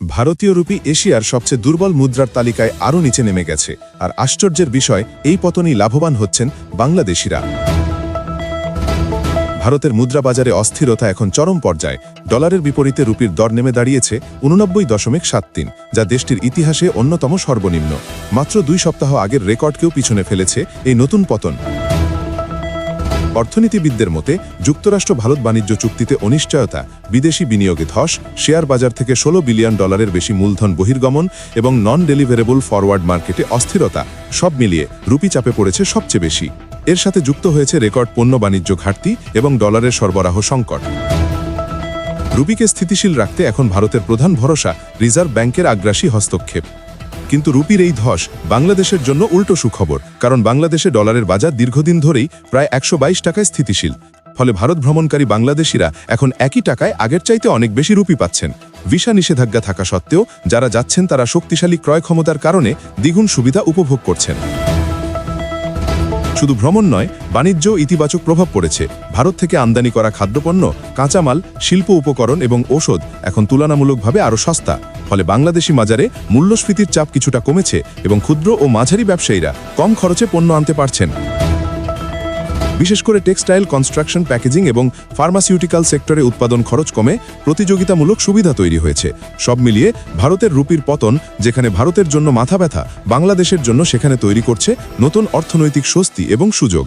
ভারতীয় রুপি এশিয়ার সবচেয়ে দুর্বল মুদ্রার তালিকায় আরও নিচে নেমে গেছে। আর আশ্চর্যের বিষয়, এই পতনেই লাভবান হচ্ছেন বাংলাদেশিরা। ভারতের মুদ্রা বাজারে অস্থিরতা এখন চরম পর্যায়ে। ডলারের বিপরীতে রুপির দর নেমে দাঁড়িয়েছে উননব্বই দশমিক সাত তিন, যা দেশটির ইতিহাসে অন্যতম সর্বনিম্ন। মাত্র দুই সপ্তাহ আগের রেকর্ডকেও পিছনে ফেলেছে এই নতুন পতন। অর্থনীতিবিদদের মতে, যুক্তরাষ্ট্র ভারত বাণিজ্য চুক্তিতে অনিশ্চয়তা, বিদেশি বিনিয়োগে ধস, শেয়ার বাজার থেকে ষোলো বিলিয়ন ডলারের বেশি মূলধন বহির্গমন এবং নন ডেলিভারেবল ফরওয়ার্ড মার্কেটে অস্থিরতা, সব মিলিয়ে রুপি চাপে পড়েছে সবচেয়ে বেশি। এর সাথে যুক্ত হয়েছে রেকর্ড পণ্য বাণিজ্য ঘাটতি এবং ডলারের সরবরাহ সংকট। রুপিকে স্থিতিশীল রাখতে এখন ভারতের প্রধান ভরসা রিজার্ভ ব্যাংকের আগ্রাসী হস্তক্ষেপ। কিন্তু রুপির এই ধস বাংলাদেশের জন্য উল্টো সুখবর, কারণ বাংলাদেশে ডলারের বাজার দীর্ঘদিন ধরেই প্রায় একশো বাইশ টাকায় স্থিতিশীল। ফলে ভারত ভ্রমণকারী বাংলাদেশিরা এখন একই টাকায় আগের চাইতে অনেক বেশি রুপি পাচ্ছেন। ভিসা নিষেধাজ্ঞা থাকা সত্ত্বেও যারা যাচ্ছেন তারা শক্তিশালী ক্রয় ক্ষমতার কারণে দ্বিগুণ সুবিধা উপভোগ করছেন। শুধু ভ্রমণ নয় বাণিজ্য ইতিবাচক প্রভাব পড়েছে। ভারত থেকে আমদানি করা খাদ্যপণ্য, কাঁচামাল, শিল্প উপকরণ এবং ঔষধ এখন তুলনামূলকভাবে আরও সস্তা। ফলে বাংলাদেশি বাজারে মূল্যস্ফীতির চাপ কিছুটা কমেছে এবং ক্ষুদ্র ও মাঝারি ব্যবসায়ীরা কম খরচে পণ্য আনতে পারছেন। বিশেষ করে টেক্সটাইল, কনস্ট্রাকশন, প্যাকেজিং এবং ফার্মাসিউটিক্যাল সেক্টরে উৎপাদন খরচ কমে প্রতিযোগিতামূলক সুবিধা তৈরি হয়েছে। সব মিলিয়ে ভারতের রুপির পতন, যেখানে ভারতের জন্য মাথা ব্যথা, বাংলাদেশের জন্য সেখানে তৈরি করছে নতুন অর্থনৈতিক স্বস্তি এবং সুযোগ।